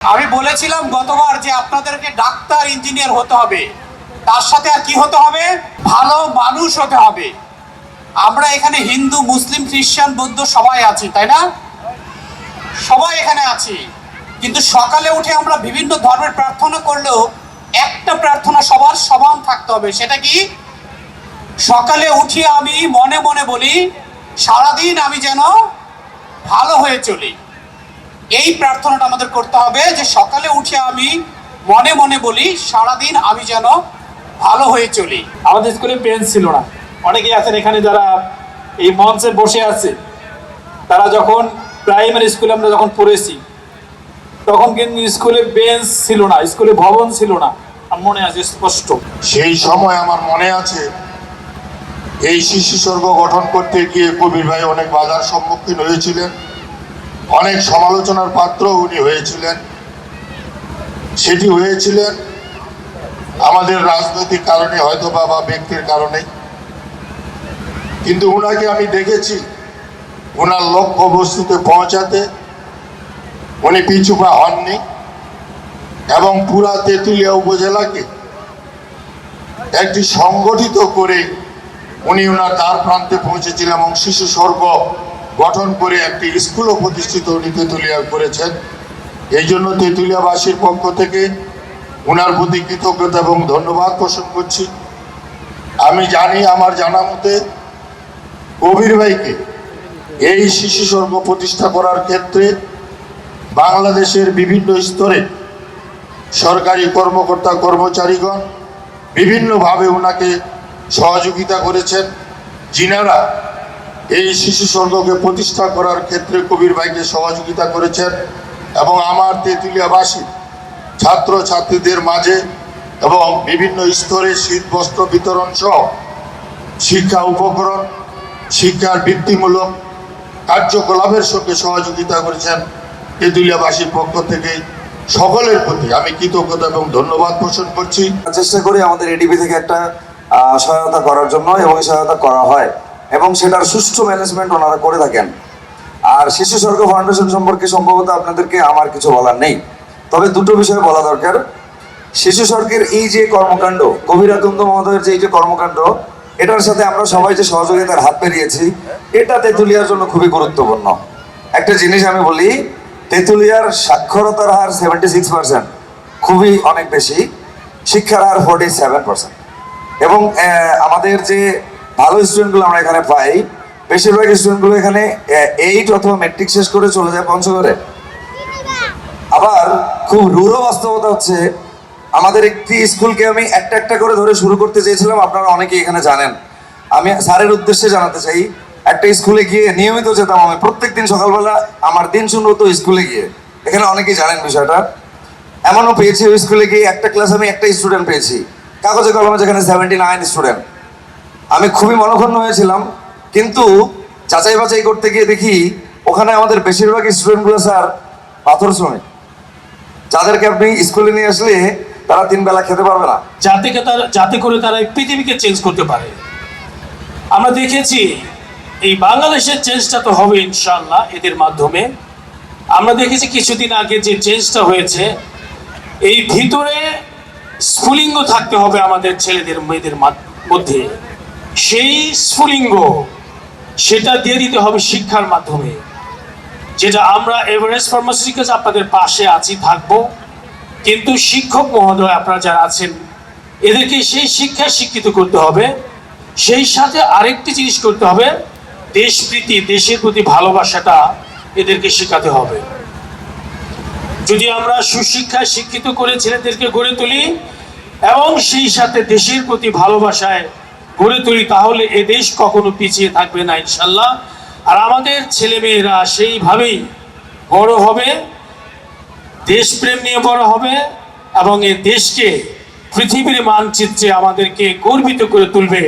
আমি বলেছিলাম গতবার যে আপনাদেরকে ডাক্তার, ইঞ্জিনিয়ার হতে হবে। তার সাথে আর কি হতে হবে? ভালো মানুষ হতে হবে। আমরা এখানে হিন্দু, মুসলিম, খ্রিস্টান, বৌদ্ধ সবাই আছি, তাই না? সবাই এখানে আছি। কিন্তু সকালে উঠে আমরা বিভিন্ন ধর্মের প্রার্থনা করলেও একটা প্রার্থনা সবার সমান থাকতে হবে। সেটা কি? সকালে উঠে আমি মনে মনে বলি, সারাদিন আমি যেন ভালো হয়ে চলি। এই প্রার্থনাটা আমাদের করতে হবে যে সকালে উঠে আমি মনে মনে বলি, সারাদিন আমি যেন ভালো হয়ে চলি। আমাদের স্কুলে বেঞ্চ ছিল না। অনেকেই আছেন এখানে যারা এই মঞ্চে বসে আছে। তারা যখন প্রাইমারি স্কুলে আমরা যখন পড়েছি, তখন কিন্তু স্কুলে বেঞ্চ ছিল না, স্কুলে ভবন ছিল না। আমার মনে আছে স্পষ্ট। সেই সময় আমার মনে আছে, এই শিশু স্বর্গ গঠন করতে গিয়ে কবির ভাই অনেক বাধার সম্মুখীন হয়েছিলেন। অনেক সমালোচনার পাত্র উনি হয়েছিলেন। সেটি হয়েছিলেন আমাদের রাজনৈতিক কারণে হয়তো বা বা ব্যক্তির কারণে। কিন্তু উনাকে আমি দেখেছি ওনার লক্ষ্য বস্তুতে পৌঁছাতে উনি পিছুপা হননি এবং পুরা তেঁতুলিয়া উপজেলাকে একটি সংগঠিত করে উনি ওনার দ্বার প্রান্তে পৌঁছেছিলেন এবং শিশু স্বর্গ গঠন করে একটি স্কুলও প্রতিষ্ঠিত উনি তেঁতুলিয়া করেছেন। এই জন্য তেঁতুলিয়াবাসীর পক্ষ থেকে ওনার প্রতি কৃতজ্ঞতা এবং ধন্যবাদ পোষণ করছি। আমি জানি, আমার জানা মতে কবির ভাইকে এই শিশু স্বর্গ প্রতিষ্ঠা করার ক্ষেত্রে বাংলাদেশের বিভিন্ন স্তরে সরকারি কর্মকর্তা কর্মচারীগণ বিভিন্নভাবে ওনাকে সহযোগিতা করেছেন। যিনারা এই শিশু স্বর্গকে প্রতিষ্ঠা করার ক্ষেত্রে কবির ভাইকে সহযোগিতা করেছেন এবং আমার তেঁতুলিয়াবাসী ছাত্র ছাত্রীদের মাঝে এবং বিভিন্ন স্তরে শীত বস্ত্র বিতরণ সহ শিক্ষা উপকরণ, শিক্ষার বৃত্তিমূলক কার্যকলাপের সঙ্গে সহযোগিতা করেছেন তেঁতুলিয়াবাসীর পক্ষ থেকে সকলের প্রতি। আমি কৃতজ্ঞতা এবং ধন্যবাদ পোষণ করছি। চেষ্টা করি আমাদের এডিবি থেকে একটা সহায়তা করার জন্য এবং সহায়তা করা হয়। এবং সেটার সুষ্ঠু ম্যানেজমেন্ট ওনারা করে থাকেন। আর শিশু স্বর্গ ফাউন্ডেশন সম্পর্কে সম্ভবত আপনাদেরকে আমার কিছু বলার নেই। তবে দুটো বিষয় বলা দরকার। শিশু স্বর্গের এই যে কর্মকাণ্ড কবিরাতন্দ মহোদয়ের যে এই যে কর্মকাণ্ড, এটার সাথে আমরা সবাই যে সহযোগিতার হাত পেরিয়েছি এটা তেঁতুলিয়ার জন্য খুবই গুরুত্বপূর্ণ। একটা জিনিস আমি বলি, তেঁতুলিয়ার সাক্ষরতার হার সেভেন্টি সিক্স পার্সেন্ট খুবই অনেক বেশি। শিক্ষার হার ফোর্টি সেভেন পার্সেন্ট এবং আমাদের যে ভালো স্টুডেন্টগুলো আমরা এখানে পাই। বেশিরভাগ স্টুডেন্টগুলো এখানে এইট অথবা মেট্রিক শেষ করে চলে যায় পঞ্চগড়ে। আবার খুব রূঢ় বাস্তবতা হচ্ছে, আমাদের একটি স্কুলকে আমি একটা একটা করে ধরে শুরু করতে চেয়েছিলাম, আপনারা অনেকেই এখানে জানেন। আমি স্যারের উদ্দেশ্যে জানাতে চাই, একটা স্কুলে গিয়ে নিয়মিত যেতাম আমি প্রত্যেক দিন সকালবেলা আমার দিন হতো স্কুলে গিয়ে। এখানে অনেকেই জানেন বিষয়টা। এমনও পেয়েছি ওই স্কুলে গিয়ে একটা ক্লাস আমি একটা স্টুডেন্ট পেয়েছি। কাগজে কলমে যেখানে সেভেন্টি নাইন স্টুডেন্ট আমি খুবই মনক্ষুণ্ণ হয়েছিলাম, কিন্তু যাচাই বাছাই করতে গিয়ে দেখি ওখানে আমাদের বেশিরভাগ স্টুডেন্টগুলো স্যার পাথর শ্রমিক। যাদেরকে আপনি স্কুলে নিয়ে আসলে তারা তিন বেলা খেতে পারবে না। যাতে তার, যাতে করে তারা পৃথিবীকে চেঞ্জ করতে পারে। আমরা দেখেছি এই বাংলাদেশের চেঞ্জটা তো হবে ইনশাল্লাহ এদের মাধ্যমে। আমরা দেখেছি কিছুদিন আগে যে চেঞ্জটা হয়েছে, এই ভিতরে স্ফুলিঙ্গ থাকতে হবে আমাদের ছেলেদের, মেয়েদের মাধ- মধ্যে। সেই স্ফুলিঙ্গ সেটা দিয়ে দিতে হবে শিক্ষার মাধ্যমে, যেটা আমরা এভারেস্ট ফার্মাসিউটিক্যালস আপনাদের পাশে আছি, থাকব। কিন্তু শিক্ষক মহোদয় আপনারা যারা আছেন, এদেরকে সেই শিক্ষা শিক্ষিত করতে হবে। সেই সাথে আরেকটি জিনিস করতে হবে দেশপ্রীতি দেশের প্রতি ভালোবাসাটা এদেরকে শেখাতে হবে। যদি আমরা সুশিক্ষায় শিক্ষিত করে ছেলেদেরকে গড়ে তুলি, এবং সেই সাথে দেশের প্রতি ভালোবাসায় গড়ে তুলি, তাহলে এ দেশ কখনো পিছিয়ে থাকবে না ইনশাল্লাহ। আর আমাদের ছেলেমেয়েরা সেইভাবেই বড় হবে, দেশপ্রেম নিয়ে বড় হবে এবং এ দেশকে পৃথিবীর মানচিত্রে আমাদেরকে গর্বিত করে তুলবে।